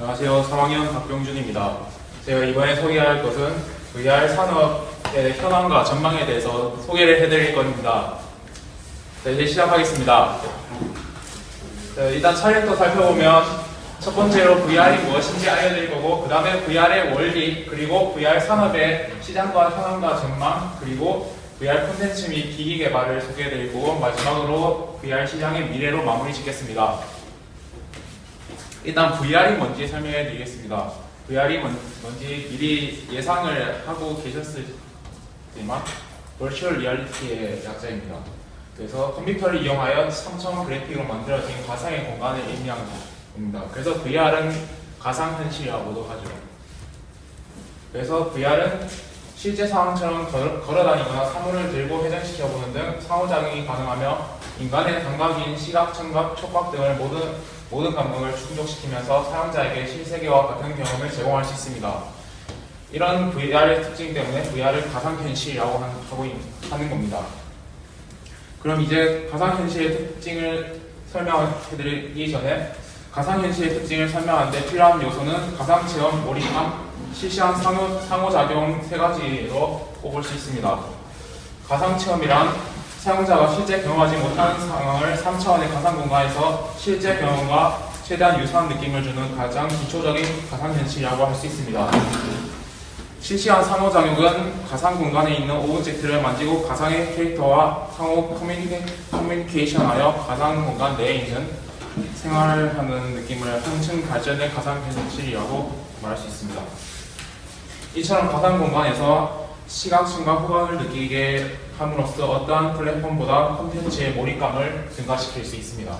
안녕하세요. 3학년 박병준입니다. 제가 이번에 소개할 것은 VR 산업의 현황과 전망에 대해서 소개를 해드릴 겁니다. 자, 이제 시작하겠습니다. 자, 일단 차례부터 살펴보면 첫 번째로 VR이 무엇인지 알려드릴 거고 그 다음에 VR의 원리 그리고 VR 산업의 시장과 현황과 전망 그리고 VR 콘텐츠 및 기기 개발을 소개해드리고 마지막으로 VR 시장의 미래로 마무리 짓겠습니다. 일단 VR이 뭔지 설명해 드리겠습니다. VR이 뭔- 뭔지 미리 예상을 하고 계셨지만 Virtual Reality의 약자입니다. 그래서 컴퓨터를 이용하여 3차원 그래픽으로 만들어진 가상의 공간을 의미하는 겁니다. 그래서 VR은 가상현실이라고도 하죠. 그래서 VR은 실제 상황처럼 걸어, 걸어다니거나 사물을 들고 회전시켜보는 등 상호작용이 가능하며 인간의 감각인 시각, 청각, 촉각 등을 모든, 모든 감각을 충족시키면서 사용자에게 실세계와 같은 경험을 제공할 수 있습니다. 이런 VR의 특징 때문에 VR을 가상현실이라고 한- 하고 있- 하는 겁니다. 그럼 이제 가상현실의 특징을 설명해드리기 전에 가상현실의 특징을 설명하는데 필요한 요소는 가상체험, 몰입감, 실시간 상호, 상호작용 세 가지로 꼽을 수 있습니다. 가상체험이란 사용자가 실제 경험하지 못하는 상황을 3차원의 가상 공간에서 실제 경험과 최대한 유사한 느낌을 주는 가장 기초적인 가상 현실이라고 할 수 있습니다. 실시간 상호작용은 가상 공간에 있는 오브젝트를 만지고 가상의 캐릭터와 상호 커뮤니케, 커뮤니케이션하여 가상 공간 내에 있는 생활하는 느낌을 한층 발전된 가상 현실이라고 말할 수 있습니다. 이처럼 가상 공간에서 시각, 순간, 후각을 느끼게 함으로써 어떠한 플랫폼보다 콘텐츠의 몰입감을 증가시킬 수 있습니다.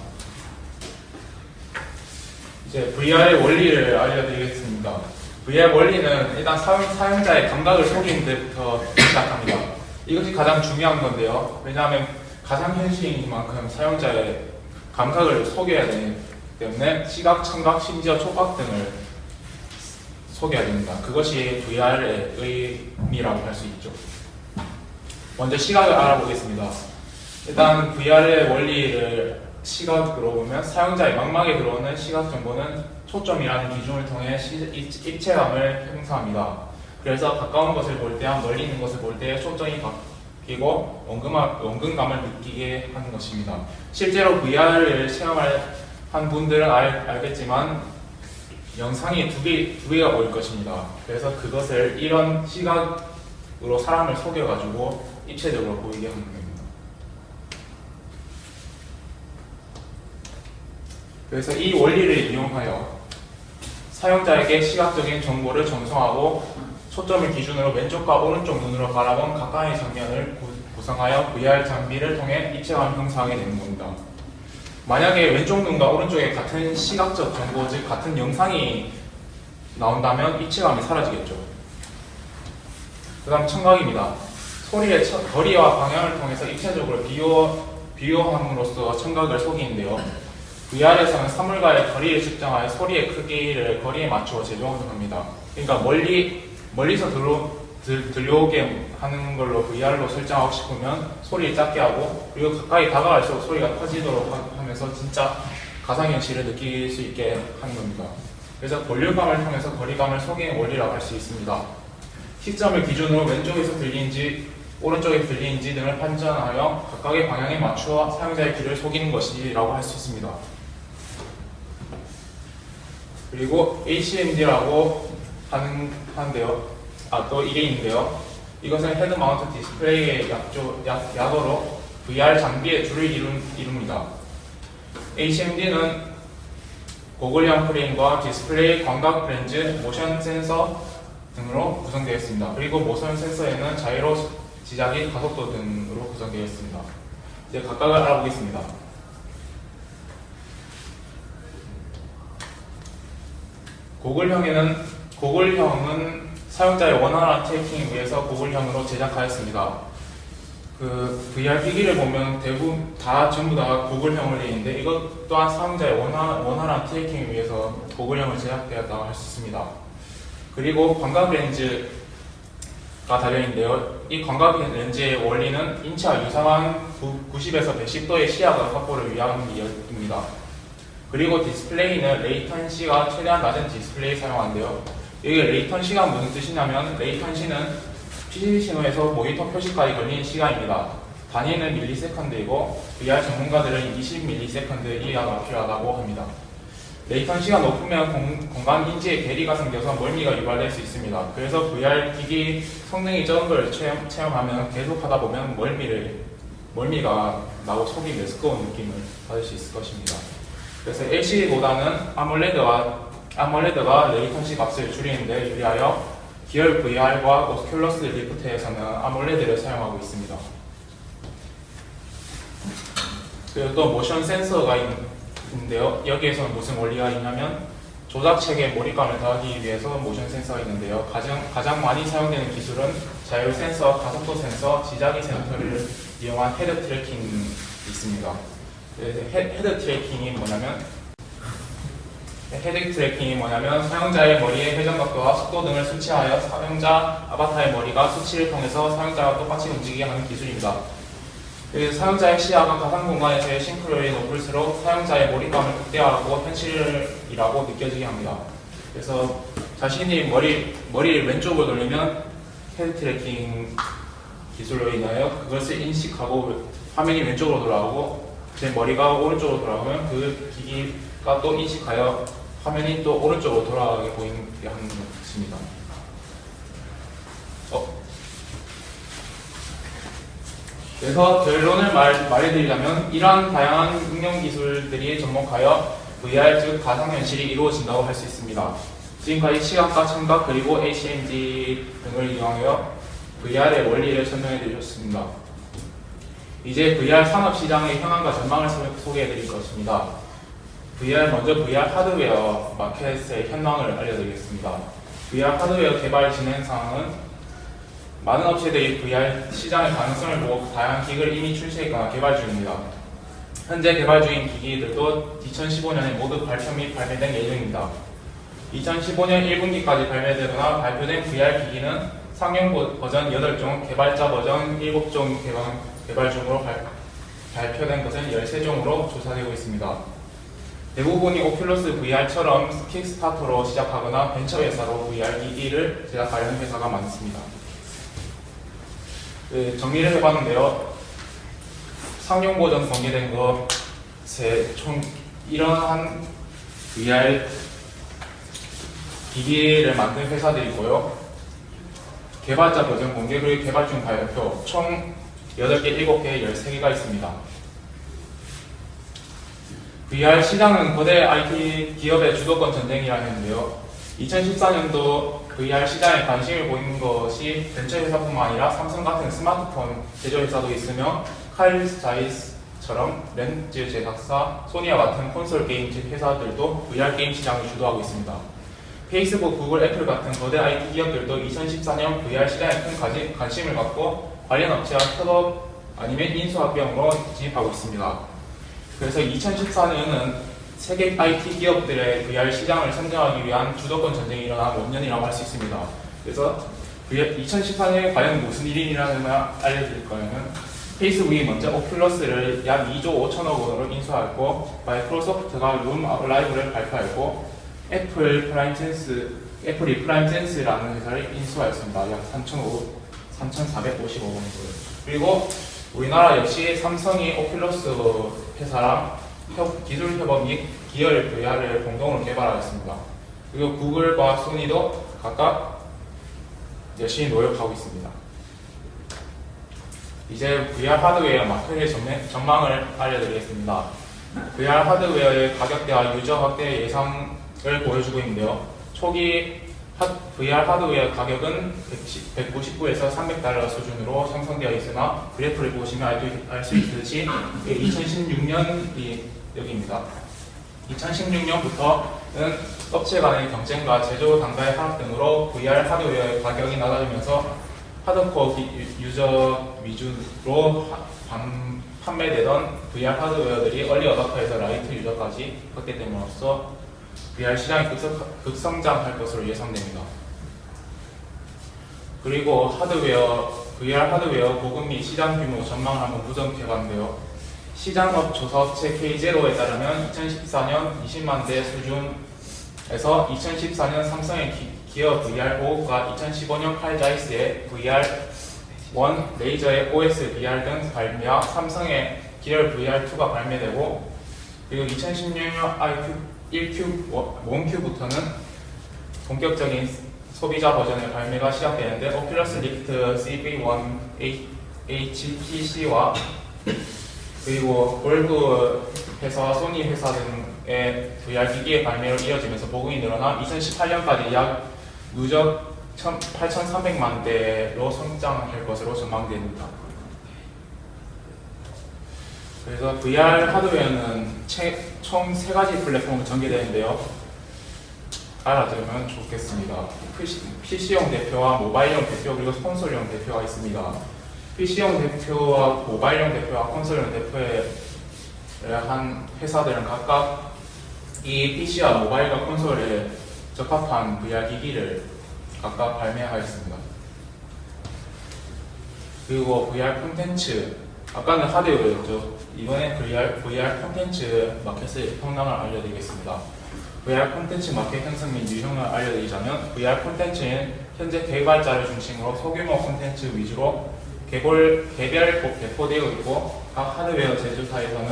이제 VR의 원리를 알려드리겠습니다. VR 원리는 일단 사용, 사용 자의 감각을 속이는 데부터 시작합니다. 이것이 가장 중요한 건데요. 왜냐하면 가상현실인 만큼 사용자의 감각을 속여야 되기 때문에 시각, 청각, 심지어 촉각 등을 속여야 됩니다. 그것이 VR의 의미라고 할 수 있죠. 먼저 시각을 알아보겠습니다. 일단 VR의 원리를 시각으로 보면 사용자의 망막에 들어오는 시각 정보는 초점이라는 기준을 통해 시- 입- 입체감을 형성합니다. 그래서 가까운 것을 볼 때와 멀리 있는 것을 볼 때 초점이 바뀌고 원근감, 원근감을 느끼게 하는 것입니다. 실제로 VR을 체험할 한 분들은 알, 알겠지만 영상이 두, 개, 두 개가 보일 것입니다. 그래서 그것을 이런 시각 으로 사람을 속여가지고 입체적으로 보이게 하는 겁니다. 그래서 이 원리를 이용하여 사용자에게 시각적인 정보를 전송하고 초점을 기준으로 왼쪽과 오른쪽 눈으로 바라본 가까이 장면을 구- 구성하여 VR 장비를 통해 입체감 형성하게 되는 겁니다. 만약에 왼쪽 눈과 오른쪽에 같은 시각적 정보, 즉 같은 영상이 나온다면 입체감이 사라지겠죠. 그 다음 청각입니다. 소리의 처- 거리와 방향을 통해서 입체적으로 비교, 비교함으로써 청각을 속이는데요. VR에서는 사물과의 거리를 측정하여 소리의 크기를 거리에 맞춰 재조정합니다. 그러니까 멀리 멀리서 들어, 들, 들려오게 하는 걸로 VR로 설정하고 싶으면 소리를 작게 하고 그리고 가까이 다가갈수록 소리가 커지도록 하- 하면서 진짜 가상현실을 느낄 수 있게 하는 겁니다. 그래서 볼륨감을 통해서 거리감을 속이는 원리라고 할 수 있습니다. 시점을 기준으로 왼쪽에서 들리는지 오른쪽에 들리는지 등을 판단하여 각각의 방향에 맞추어 사용자의 귀를 속이는 것이라고 할 수 있습니다. 그리고 ACMD라고 하는 한데요. 아 또 이게 있는데요. 이것은 헤드 마운트 디스플레이의 약조, 약, 약어로 VR 장비의 줄을 이룬, 이룹니다. ACMD는 고글형 프레임과 디스플레이, 광각 렌즈, 모션 센서 등으로 구성되어 있습니다. 그리고 모션 센서에는 자이로 지작인 가속도 등으로 구성되어 있습니다. 이제 각각을 알아보겠습니다. 고글형에는 고글형은 사용자의 원활한 트래킹을 위해서 고글형으로 제작하였습니다. 그 VR 기기를 보면 대부분 다 전부 다 고글형을 있는데 이것 또한 사용자의 원활, 원활한 트래킹을 위해서 고글형을 제작되었다고 할 수 있습니다. 그리고 광각 렌즈가 달려있는데요. 이 광각 렌즈의 원리는 인체와 유사한 90에서 110도의 시야각 확보를 위함입니다. 그리고 디스플레이는 레이턴시가 최대한 낮은 디스플레이 사용하는데요. 이게 레이턴시가 무슨 뜻이냐면 레이턴시는 PC 신호에서 모니터 표시까지 걸리는 시간입니다. 단위는 밀리세컨드이고 VR 전문가들은 20 밀리세컨드 이하가 필요하다고 합니다. 레이턴시가 높으면 공, 공간 인지에 괴리가 생겨서 멀미가 유발될 수 있습니다. 그래서 VR 기기 성능이 적은 걸 체험, 체험하면 계속 하다 보면 멀미를 멀미가 나고 속이 메스꺼운 느낌을 받을 수 있을 것입니다. 그래서 LCD보다는 아몰레드가 아몰레드가 레이턴시 값을 줄이는데 유리하여 기열 VR과 오스큘러스 리프트에서는 아몰레드를 사용하고 있습니다. 그리고 또 모션 센서가 있는 데 요. 여기에서는 무슨 원리가 있냐면 조작책에 몰입감을 더하기 위해서 모션 센서가 있는데요. 가장, 가장 많이 사용되는 기술은 자율 센서, 가속도 센서, 지자기 센서를 이용한 헤드 트래킹이 있습니다. 그 헤- 헤드 트래킹이 뭐냐면 헤드 트래킹이 뭐냐면 사용자의 머리의 회전 각도와 속도 등을 수치하여 사용자 아바타의 머리가 수치를 통해서 사용자와 똑같이 움직이게 하는 기술입니다. 그 사용자의 시야가 가상 공간에서의 싱크로율이 높을수록 사용자의 몰입감을 극대화하고 현실이라고 느껴지게 합니다. 그래서 자신이 머리, 머리를 왼쪽으로 돌리면 헤드 트래킹 기술로 인하여 그것을 인식하고 화면이 왼쪽으로 돌아오고 제 머리가 오른쪽으로 돌아오면 그 기기가 또 인식하여 화면이 또 오른쪽으로 돌아가게 보이게 하는 것입니다. 그래서 결론을 말, 말해드리자면 이러한 다양한 응용 기술들이 접목하여 VR 즉 가상현실이 이루어진다고 할 수 있습니다. 지금까지 시각과 청각 그리고 HMG 등을 이용하여 VR의 원리를 설명해 드렸습니다. 이제 VR 산업 시장의 현황과 전망을 소- 소개해 드릴 것입니다. VR 먼저 VR 하드웨어 마켓의 현황을 알려드리겠습니다. VR 하드웨어 개발 진행 상황은 많은 업체들이 VR 시장의 가능성을 보고 다양한 기기를 이미 출시했거나 개발 중입니다. 현재 개발 중인 기기들도 2015년에 모두 발표 및 발매된 예정입니다. 2015년 1분기까지 발매되거나 발표된 VR 기기는 상용 버- 버전 8종, 개발자 버전 7종 개발, 개발 중으로 발, 발표된 것은 13종으로 조사되고 있습니다. 대부분이 오큘러스 VR처럼 킥스타터로 시작하거나 벤처 회사로 VR 기기를 제작하려는 회사가 많습니다. 네, 정리를 해봤는데요. 상용 버전 공개된 것에 총 이러한 VR 기기를 만든 회사들이 있고요. 개발자 버전 공개 그리고 개발 중 발표 총 8개, 7개, 13개가 있습니다. VR 시장은 거대 IT 기업의 주도권 전쟁이라는데요. 2014년도 VR 시장에 관심을 보이는 것이 벤처 회사뿐만 아니라 삼성 같은 스마트폰 제조 회사도 있으며 칼 자이스처럼 렌즈 제작사, 소니와 같은 콘솔 게임 집 회사들도 VR 게임 시장을 주도하고 있습니다. 페이스북, 구글, 애플 같은 거대 IT 기업들도 2014년 VR 시장에 큰 관심- 관심을 갖고 관련 업체와 협업 아니면 인수합병으로 진입하고 있습니다. 그래서 2014년은 세계 IT 기업들의 VR 시장을 선정하기 위한 주도권 전쟁이 일어난 원년이라고 할 수 있습니다. 그래서 2014년에 과연 무슨 일이 일어나냐 알려드릴 거냐면 페이스북이 먼저 오큘러스를 약 2조 5천억 원으로 인수하였고 마이크로소프트가 룸 라이브를 발표했고 애플 프라임 센스 애플이 프라임 센스라는 회사를 인수하였습니다. 약 3,500 3,455억 원 그리고 우리나라 역시 삼성이 오큘러스 회사랑 협- 기술 협업 및 기열 VR을 공동으로 개발하였습니다. 그리고 구글과 소니도 각각 열심히 노력하고 있습니다. 이제 VR 하드웨어 마켓의 전망을 알려드리겠습니다. VR 하드웨어의 가격대와 유저 확대 예상을 보여주고 있는데요. 초기 하- VR 하드웨어 가격은 199에서 300달러 수준으로 형성되어 있으나 그래프를 보시면 알 수 있듯이 2016년이 여기입니다. 2016년부터는 업체 간의 경쟁과 제조 단가의 하락 등으로 VR 하드웨어의 가격이 낮아지면서 하드코어 유저 위주로 판매되던 VR 하드웨어들이 얼리 어답터에서 라이트 유저까지 확대됨으로써 VR 시장이 급성, 급성장할 것으로 예상됩니다. 그리고 하드웨어, VR 하드웨어 보급 및 시장 규모 전망을 한번 분석해 봤는데요. 시장업 조사 업체 K0에 따르면 2014년 20만 대 수준에서 2014년 삼성의 기, 기어 VR 보호가 2015년 칼자이스의 VR 1 레이저의 OS VR 등 발매와 삼성의 기어 VR2가 발매되고 그리고 2016년 IQ 1Q 원큐부터는 본격적인 소비자 버전의 발매가 시작되는데 오큘러스 리프트 CV1 HPC와 그리고 볼브 회사, 소니 회사 등의 VR 기기의 발매로 이어지면서 보급이 늘어나 2018년까지 약 누적 8,300만 대로 성장할 것으로 전망됩니다. 그래서 VR 하드웨어는 총 세 가지 플랫폼으로 전개되는데요. 알아두면 좋겠습니다. PC용 대표와 모바일용 대표 그리고 콘솔용 대표가 있습니다. PC용 대표와 모바일용 대표와 콘솔용 대표의 한 회사들은 각각 이 PC와 모바일과 콘솔에 적합한 VR 기기를 각각 발매하였습니다. 그리고 VR 콘텐츠 아까는 하드웨어였죠. 이번에 VR, VR 콘텐츠 마켓의 평랑을 알려드리겠습니다. VR 콘텐츠 마켓 형성 및 유형을 알려드리자면 VR 콘텐츠는 현재 개발자를 중심으로 소규모 콘텐츠 위주로 개별, 개별 배포되어 있고 각 하드웨어 제조사에서는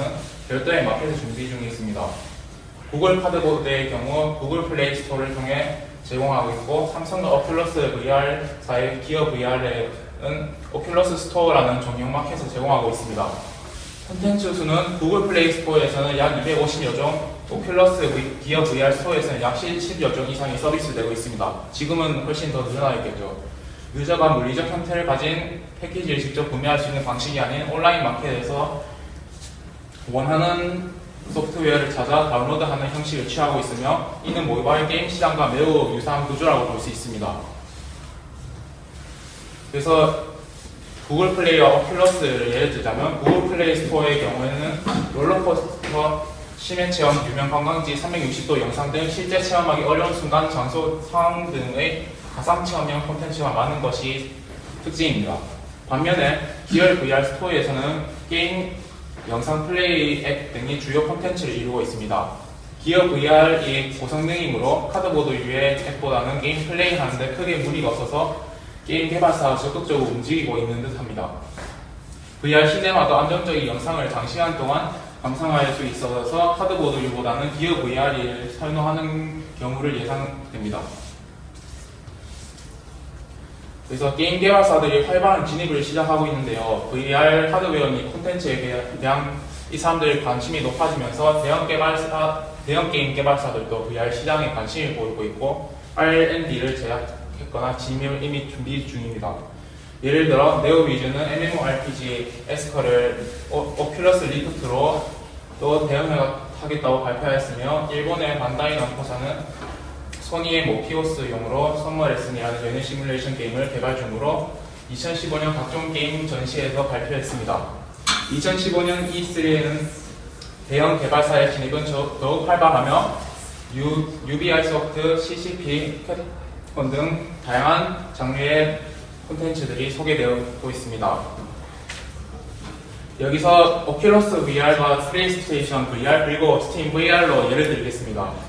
별도의 마켓을 준비 중에 있습니다. 구글 카드보드의 경우 구글 플레이 스토어를 통해 제공하고 있고 삼성과 오큘러스 VR사의 기어 VR은 오큘러스 스토어라는 전용 마켓을 제공하고 있습니다. 콘텐츠 수는 구글 플레이 스토어에서는 약 250여 종, 오큘러스 기어 VR 스토어에서는 약 10여 종 이상이 서비스되고 있습니다. 지금은 훨씬 더 늘어나 있겠죠. 유저가 물리적 형태를 가진 패키지를 직접 구매할 수 있는 방식이 아닌 온라인 마켓에서 원하는 소프트웨어를 찾아 다운로드하는 형식을 취하고 있으며 이는 모바일 게임 시장과 매우 유사한 구조라고 볼 수 있습니다. 그래서 구글 플레이와 오큘러스를 예를 들자면 구글 플레이 스토어의 경우에는 롤러코스터, 심해 체험, 유명 관광지, 360도 영상 등 실제 체험하기 어려운 순간, 장소, 상황 등의 가상 체험형 콘텐츠가 많은 것이 특징입니다. 반면에 기어 VR 스토어에서는 게임, 영상 플레이 앱 등이 주요 콘텐츠를 이루고 있습니다. 기어 VR이 고성능이므로 카드보드 유의 앱보다는 게임 플레이 하는데 크게 무리가 없어서 게임 개발사가 적극적으로 움직이고 있는 듯 합니다. VR 시네마도 안정적인 영상을 장시간 동안 감상할 수 있어서 카드보드류보다는 기어 VR을 선호하는 경우를 예상됩니다. 그래서 게임 개발사들이 활발한 진입을 시작하고 있는데요. VR 하드웨어 및 콘텐츠에 대한 이 사람들의 관심이 높아지면서 대형 개발사, 대형 게임 개발사들도 VR 시장에 관심을 보이고 있고 R&D를 제작했거나 진입을 이미 준비 중입니다. 예를 들어 네오비즈는 MMORPG 에스커를 오, 오큘러스 리프트로 또 대응하겠다고 발표했으며 일본의 반다이 남코사는 소니의 모피오스용으로 썸머레슨이라는 연애 시뮬레이션 게임을 개발 중으로 2015년 각종 게임 전시에서 발표했습니다. 2015년 E3에는 대형 개발사의 진입은 더욱 활발하며 U, UBI 소프트, CCP, 캡콘 등 다양한 장르의 콘텐츠들이 소개되고 있습니다. 여기서 오큘러스 VR과 플레이스테이션 VR 그리고 스팀 VR로 예를 들겠습니다.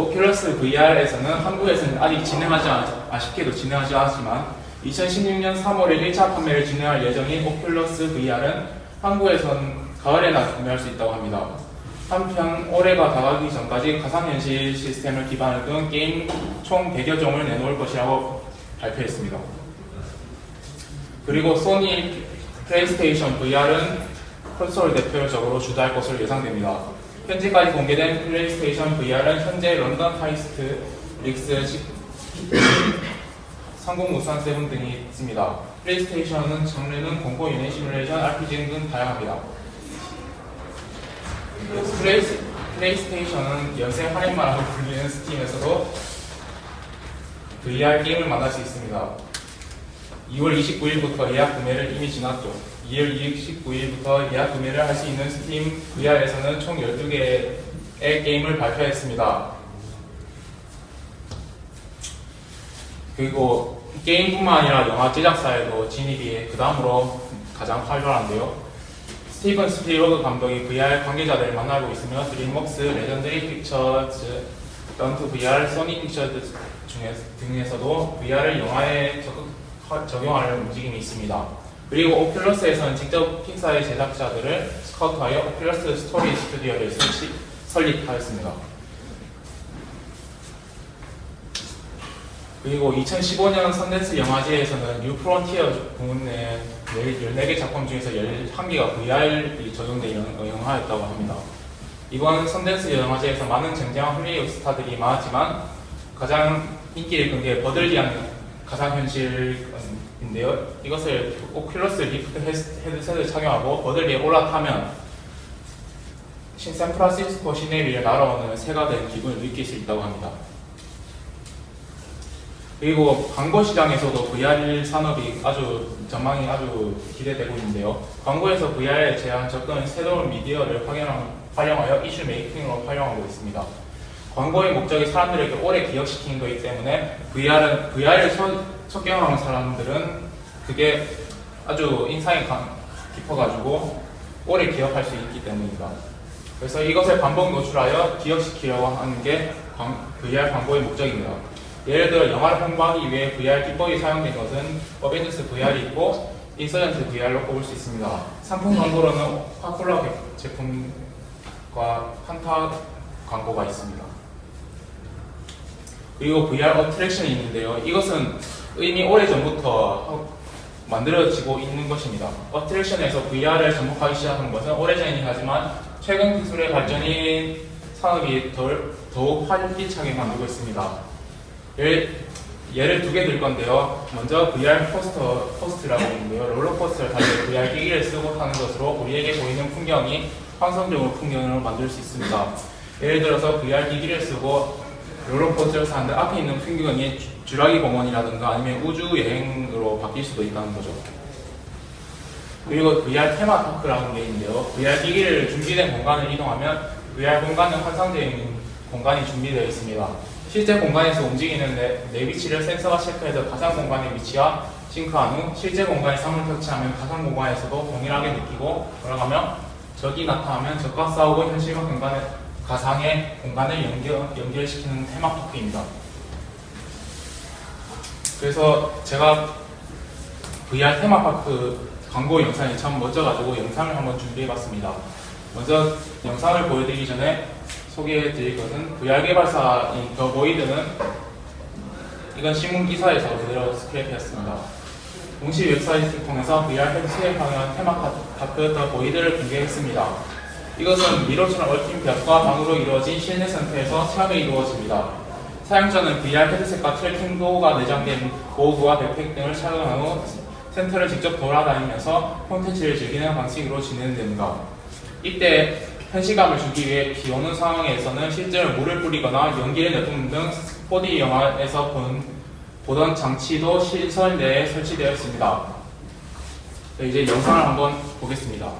오큘러스 VR에서는 한국에서는 아직 진행하지 않, 아쉽게도 진행하지 않았지만 2016년 3월에 1차 판매를 진행할 예정인 오큘러스 VR은 한국에선 가을에나 구매할 수 있다고 합니다. 한편 올해가 다가기 전까지 가상현실 시스템을 기반으로 둔 게임 총 100여 종을 내놓을 것이라고 발표했습니다. 그리고 소니 플레이스테이션 VR은 콘솔 대표적으로 주도할 것으로 예상됩니다. 현재까지 공개된 플레이스테이션 VR은 현재 런던 하이스트, 릭스, 상공 우산 세븐 등이 있습니다. 플레이스테이션은 장르는 공포 유닛 시뮬레이션, RPG 등 다양합니다. 플레이스, 플레이스테이션은 연쇄 할인마라고 불리는 스팀에서도 VR 게임을 만날 수 있습니다. 2월 29일부터 예약 구매를 이미 지났죠. 2월 29일부터 예약 구매를 할 수 있는 스팀 VR에서는 총 12개의 게임을 발표했습니다. 그리고 게임뿐만 아니라 영화 제작사에도 진입이 그 다음으로 가장 활발한데요. 스티븐 스필버그 감독이 VR 관계자들을 만나고 있으며 드림웍스, 레전드리 픽처즈, 던트 VR, 소니 픽처즈 중에 등에서도 VR을 영화에 적극 화- 적용하려는 움직임이 있습니다. 그리고 오큘러스에서는 직접 픽사의 제작자들을 스카우트하여 오큘러스 스토리 스튜디오를 설치, 설립하였습니다. 그리고 2015년 선댄스 영화제에서는 뉴 프론티어 부문의 14개 작품 중에서 11개가 VR이 적용된 영화였다고 합니다. 이번 선댄스 영화제에서 많은 쟁쟁한 헐리우드 스타들이 많았지만 가장 인기를 끈게 버들리안 가상현실 인데요. 이것을 오큘러스 리프트 헤드셋을 착용하고 버들리에 올라타면 신 샌프란시스코 시내 위를 날아오는 새가 된 기분을 느낄 수 있다고 합니다. 그리고 광고 시장에서도 VR 산업이 아주 전망이 아주 기대되고 있는데요. 광고에서 VR에 제한 접근 새로운 미디어를 활용- 활용하여 이슈 메이킹으로 활용하고 있습니다. 광고의 목적이 사람들에게 오래 기억시키는 거기 때문에 VR은 VR을 첫 경험한 사람들은 그게 아주 인상이 강- 깊어가지고 오래 기억할 수 있기 때문입니다. 그래서 이것을 반복 노출하여 기억시키려고 하는 게 광- VR 광고의 목적입니다. 예를 들어 영화를 홍보하기 위해 VR 기법이 사용된 것은 어벤져스 VR이 있고 인서전트 VR로 꼽을 수 있습니다. 상품 광고로는 파콜라 제품과 판타 광고가 있습니다. 그리고 VR 어트랙션이 있는데요. 이것은 이미 오래전부터 만들어지고 있는 것입니다. 어트랙션에서 VR을 접목하기 시작한 것은 오래전이긴 하지만 최근 기술의 발전이 산업이 덜, 더욱 활기차게 만들고 있습니다. 예를, 예를 두 개 들 건데요. 먼저 VR 포스터, 포스트라고 있는데요. 롤러코스터를 달려 VR 기기를 쓰고 타는 것으로 우리에게 보이는 풍경이 환상적으로 풍경을 만들 수 있습니다. 예를 들어서 VR 기기를 쓰고 롤러코스터를 타는데 앞에 있는 풍경이 주- 주라기 공원이라든가 아니면 우주 여행으로 바뀔 수도 있다는 거죠. 그리고 VR 테마파크라는 게 있는데요. VR 기기를 준비된 공간을 이동하면 VR 공간은 환상적인 공간이 준비되어 있습니다. 실제 공간에서 움직이는 내, 내 위치를 센서가 체크해서 가상 공간의 위치와 싱크한 후 실제 공간에 상을 터치하면 가상 공간에서도 동일하게 느끼고 돌아가며 적이 나타나면 적과 싸우고 현실과 공간의 가상의 공간을 연결, 연결시키는 테마파크입니다. 그래서 제가 VR 테마파크 광고 영상이 참 멋져가지고 영상을 한번 준비해봤습니다. 먼저 영상을 보여드리기 전에 소개해드릴 것은 VR 개발사인 더 보이드는 이건 신문 기사에서 그대로 스크랩했습니다. 공식 웹사이트를 통해서 VR 헤드셋에 관한 테마파크 더 보이드를 공개했습니다. 이것은 미로처럼 얽힌 벽과 방으로 이루어진 실내 상태에서 체험이 이루어집니다. 사용자는 VR 헤드셋과 트래킹 도구가 내장된 고구와 백팩 등을 착용한 후 센터를 직접 돌아다니면서 콘텐츠를 즐기는 방식으로 진행됩니다. 이때 현시감을 주기 위해 비 오는 상황에서는 실제로 물을 뿌리거나 연기를 내뿜는 등 4D 영화에서 본, 보던 장치도 시설 내에 설치되어 있습니다. 네, 이제 영상을 한번 보겠습니다.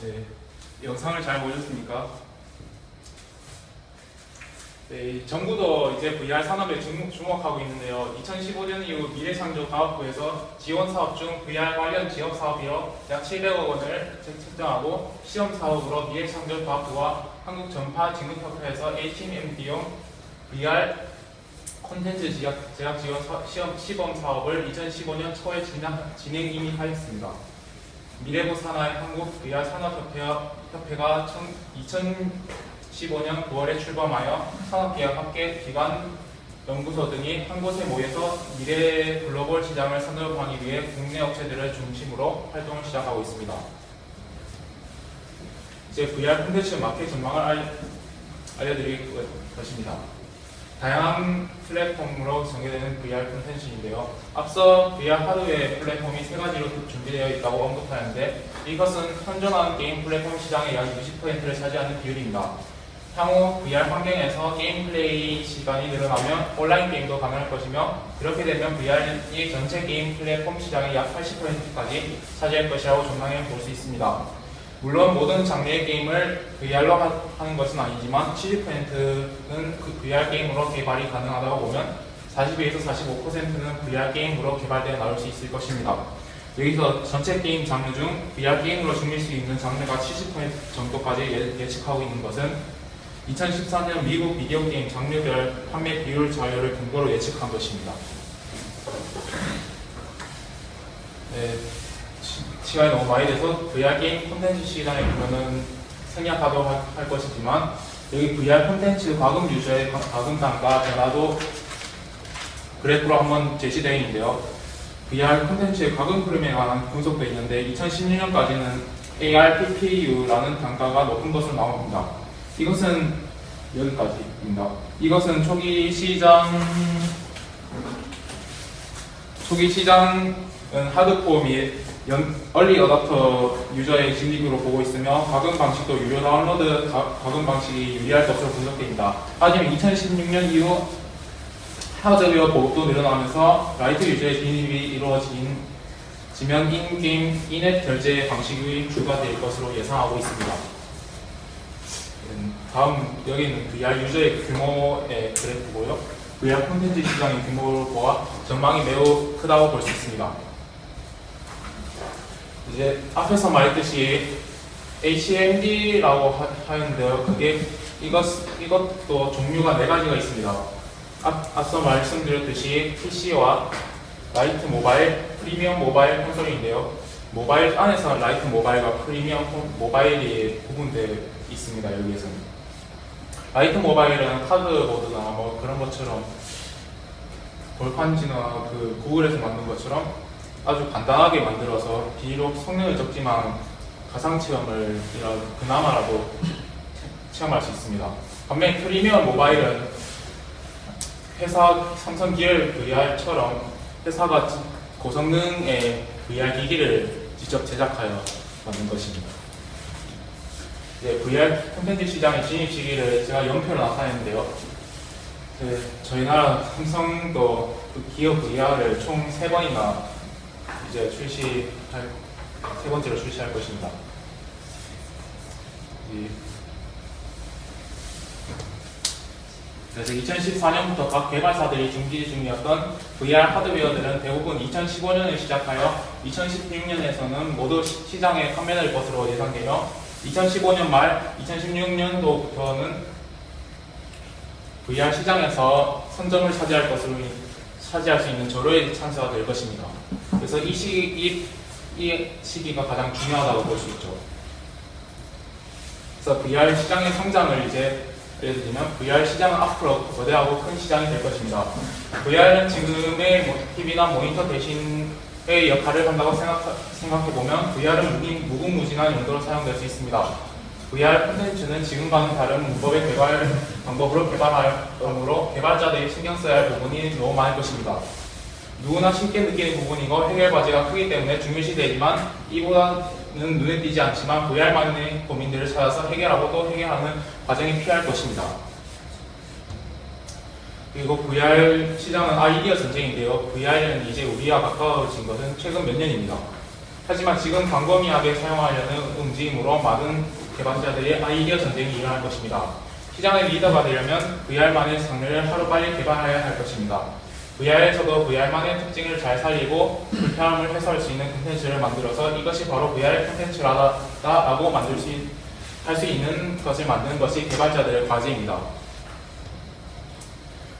네, 영상을 잘 보셨습니까? 네, 정부도 이제 VR 산업에 주목, 하고 있는데요. 2015년 이후 미래창조과학부에서 지원 사업 중 VR 관련 지역 사업이약 700억 원을 책정하고 시험 사업으로 미래창조과학부와 한국전파진흥협회에서 HMM 비용 VR 콘텐츠 제약, 지원 시험 시범 사업을 2015년 초에 진행, 진행 이미 하였습니다. 미래부 산하의 한국 VR 산업협회가 협회가 2015년 9월에 출범하여 산업계와 함께 기관 연구소 등이 한 곳에 모여서 미래 글로벌 시장을 선도하기 위해 국내 업체들을 중심으로 활동을 시작하고 있습니다. 이제 VR 콘텐츠 마켓 전망을 알, 알려드릴 것입니다. 다양한 플랫폼으로 전개되는 VR 콘텐츠인데요. 앞서 VR 하드웨어 플랫폼이 세 가지로 준비되어 있다고 언급하였는데 이것은 현존하는 게임 플랫폼 시장의 약 60%를 차지하는 비율입니다. 향후 VR 환경에서 게임 플레이 시간이 늘어나면 온라인 게임도 가능할 것이며 그렇게 되면 VR이 전체 게임 플랫폼 시장의 약 80%까지 차지할 것이라고 전망해 볼 수 있습니다. 물론 모든 장르의 게임을 VR로 하는 것은 아니지만 70%는 그 VR 게임으로 개발이 가능하다고 보면 42에서 45%는 VR 게임으로 개발되어 나올 수 있을 것입니다. 여기서 전체 게임 장르 중 VR 게임으로 즐길 수 있는 장르가 70% 정도까지 예- 예측하고 있는 것은 2014년 미국 비디오 게임 장르별 판매 비율 자료를 근거로 예측한 것입니다. 네, 시- 시간이 너무 많이 돼서 VR 게임 콘텐츠 시장에 보면은 생략하도록 할, 할 것이지만 여기 VR 콘텐츠 과금 유저의 과- 과금 단가 변화도 그래프로 한번 제시되어 있는데요. VR 콘텐츠의 과금 흐름에 관한 분석도 있는데 2016년까지는 ARPPU라는 단가가 높은 것으로 나옵니다. 이것은 여기까지입니다. 이것은 초기 시장 초기 시장은 하드코어 및 연, 얼리 어답터 유저의 진입으로 보고 있으며 과금 방식도 유료 다운로드 가, 과금 방식이 유리할 것으로 분석됩니다. 하지만 2016년 이후 하드웨어 보급도 늘어나면서 라이트 유저의 진입이 이루어진 지면 인게임 인앱 결제 방식이 추가될 것으로 예상하고 있습니다. 음, 다음 여기는 VR 유저의 규모의 그래프고요. VR 콘텐츠 시장의 보아 전망이 매우 크다고 볼 수 있습니다. 이제 앞에서 말했듯이 HMD라고 하, 하는데요. 그게 이것 이것도 종류가 네 가지가 있습니다. 앞, 앞서 말씀드렸듯이 PC와 라이트 모바일, 프리미엄 모바일 콘솔인데요. 모바일 안에서 라이트 모바일과 프리미엄 콘- 모바일이 구분되어 있습니다. 여기에서는. 라이트 모바일은 카드보드나 뭐 그런 것처럼 볼판지나 그 구글에서 만든 것처럼 아주 간단하게 만들어서 비록 성능은 적지만 가상 체험을 그나마라도 체험할 수 있습니다. 반면 프리미엄 모바일은 회사 삼성 기열 VR처럼 회사가 고성능의 VR 기기를 직접 제작하여 만든 것입니다. 네, VR 콘텐츠 시장의 진입 시기를 제가 연표로 나타냈는데요. 네, 저희 나라 삼성도 그 기업 VR을 총세 번이나 이제 출시할 세 번째로 출시할 것입니다. 이- 그래서 2014년부터 각 개발사들이 준비 중이었던 VR 하드웨어들은 대부분 2015년에 시작하여 2016년에서는 모두 시- 시장에 판매될 것으로 예상되며 2015년 말 2016년도부터는 VR 시장에서 선점을 차지할 것으로 차지할 수 있는 절호의 찬스가 될 것입니다. 그래서 이 시기 이, 이 시기가 가장 중요하다고 볼 수 있죠. 그래서 VR 시장의 성장을 이제 알려드리면 VR 시장은 앞으로 거대하고 큰 시장이 될 것입니다. VR은 지금의 뭐 TV나 모니터 대신의 역할을 한다고 생각, 생각해 보면 VR은 무궁무진한 용도로 사용될 수 있습니다. VR 콘텐츠는 지금과는 다른 문법의 개발 방법으로 개발할 경우로 개발자들이 신경 써야 할 부분이 너무 많을 것입니다. 누구나 쉽게 느끼는 부분이고 해결 과제가 크기 때문에 중요시되지만 이보다는 눈에 띄지 않지만 VR만의 고민들을 찾아서 해결하고 또 해결하는 과정이 필요할 것입니다. 그리고 VR 시장은 아이디어 전쟁인데요. VR은 이제 우리와 가까워진 것은 최근 몇 년입니다. 하지만 지금 광범위하게 사용하려는 움직임으로 많은 개발자들의 아이디어 전쟁이 일어날 것입니다. 시장의 리더가 되려면 VR만의 장르를 하루빨리 개발해야 할 것입니다. VR에서도 VR만의 특징을 잘 살리고 불편함을 해소할 수 있는 콘텐츠를 만들어서 이것이 바로 VR 콘텐츠라고 만들 수, 할 수 있는 것을 만드는 것이 개발자들의 과제입니다.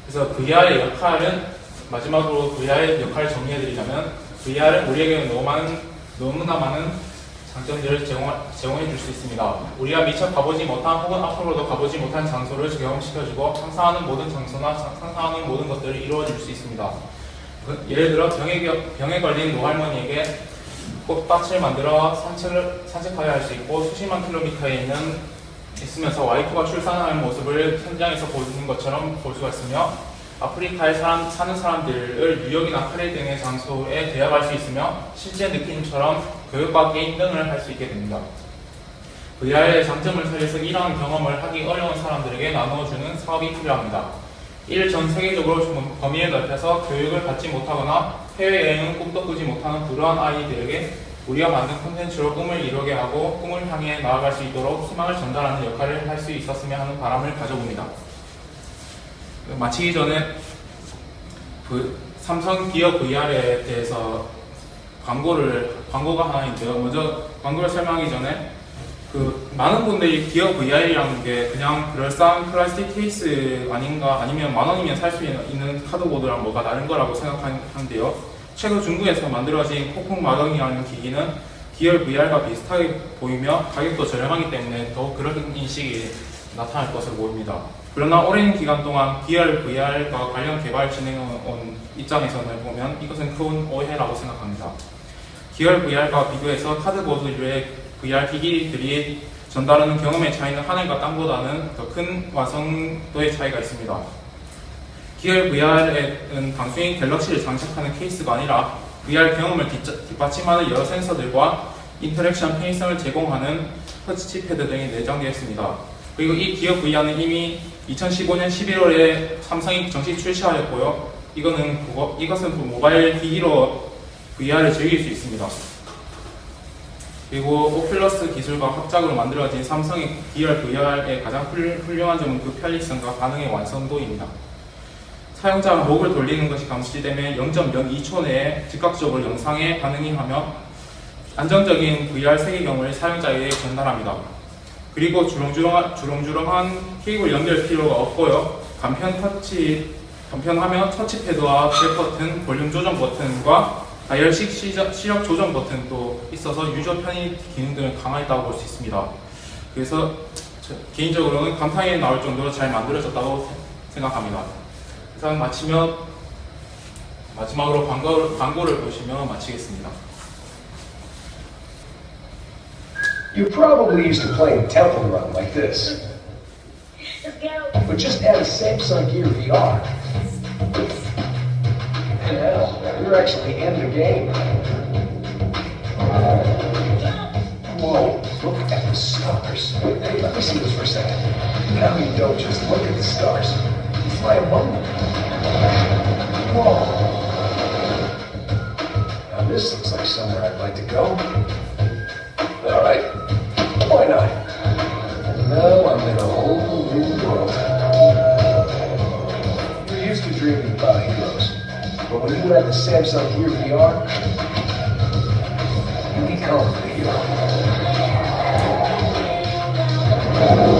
그래서 VR의 역할은 마지막으로 VR의 역할을 정리해드리자면 VR은 우리에게 너무 많은, 너무나 많은 장점들을 제공, 제공 해 줄 수 있습니다. 우리가 미처 가보지 못한 혹은 앞으로도 가보지 못한 장소를 경험시켜주고 상상하는 모든 장소나 상- 상상하는 모든 것들을 이루어 줄 수 있습니다. 그- 예를 들어 병에, 겨- 병에 걸린 노할머니에게 꽃밭을 만들어 산책을, 산책하게 할수 있고 수십만 킬로미터에 있는 있으면서 와이프가 출산하는 모습을 현장에서 보는 것처럼 볼 수가 있으며 아프리카에 사람, 사는 사람들을 뉴욕이나 파리 등의 장소에 대합할 수 있으며 실제 느낌처럼 교육과 게임 등을 할 수 있게 됩니다. VR의 장점을 살려서 이러한 경험을 하기 어려운 사람들에게 나누어주는 사업이 필요합니다. 이를 전 세계적으로 좀 범위를 넓혀서 교육을 받지 못하거나 해외여행은 꿈도 꾸지 못하는 불우한 아이들에게 우리가 만든 콘텐츠로 꿈을 이루게 하고 꿈을 향해 나아갈 수 있도록 희망을 전달하는 역할을 할 수 있었으면 하는 바람을 가져봅니다. 마치기 전에 그 삼성 기업 VR에 대해서 광고를 광고가 하나 있는데요. 먼저 광고를 설명하기 전에 그 많은 분들이 기업 VR이라는 게 그냥 그럴싸한 플라스틱 케이스 아닌가 아니면 만 원이면 살 수 있는 카드보드랑 뭐가 다른 거라고 생각하는데요. 최근 중국에서 만들어진 코콩 마경이라는 기기는 기업 VR과 비슷하게 보이며 가격도 저렴하기 때문에 더욱 그런 인식이 나타날 것으로 보입니다. 그러나 오랜 기간 동안 기업 VR과 관련 개발 진행해온 입장에서는 보면 이것은 큰 오해라고 생각합니다. 기업 VR과 비교해서 카드보드류의 VR 기기들이 전달하는 경험의 차이는 하늘과 땅보다는 더 큰 완성도의 차이가 있습니다. 기업 VR은 단순히 갤럭시를 장착하는 케이스가 아니라 VR 경험을 뒷- 뒷받침하는 여러 센서들과 인터랙션 편의성을 제공하는 터치패드 등이 내장되어 있습니다. 그리고 이 기업 VR는 이미 2015년 11월에 삼성이 정식 출시하였고요. 이거는 그거, 이것은 그 모바일 기기로 VR을 즐길 수 있습니다. 그리고 오큘러스 기술과 합작으로 만들어진 삼성의 VR VR의 가장 훌- 훌륭한 점은 그 편리성과 반응의 완성도입니다. 사용자가 목을 돌리는 것이 감지되면 0.02초 내에 즉각적으로 영상에 반응이 하며 안정적인 VR 세계경을 사용자에게 전달합니다. 그리고 주렁주렁한, 주렁주렁한 케이블 연결 필요가 없고요. 간편 터치, 간편하며 터치패드와 백 버튼, 볼륨 조정 버튼과 다이얼식 시적, 시력 조정 버튼도 있어서 유저 편의 기능 등을 강화했다고 볼 수 있습니다. 그래서 저 개인적으로는 감탄이 나올 정도로 잘 만들어졌다고 생각합니다. 이상 마치면 마지막으로 광고, 광고를 보시며 마치겠습니다. You probably used to play in Temple Run like this, but just add a Samsung Gear VR. Now, you're actually in the game. Whoa, look at the stars. Hey, let me see this for a second. Now you don't just look at the stars, you fly among them. Whoa. Now this looks like somewhere I'd like to go. All right, but when you add the Samsung Gear VR, you become the hero.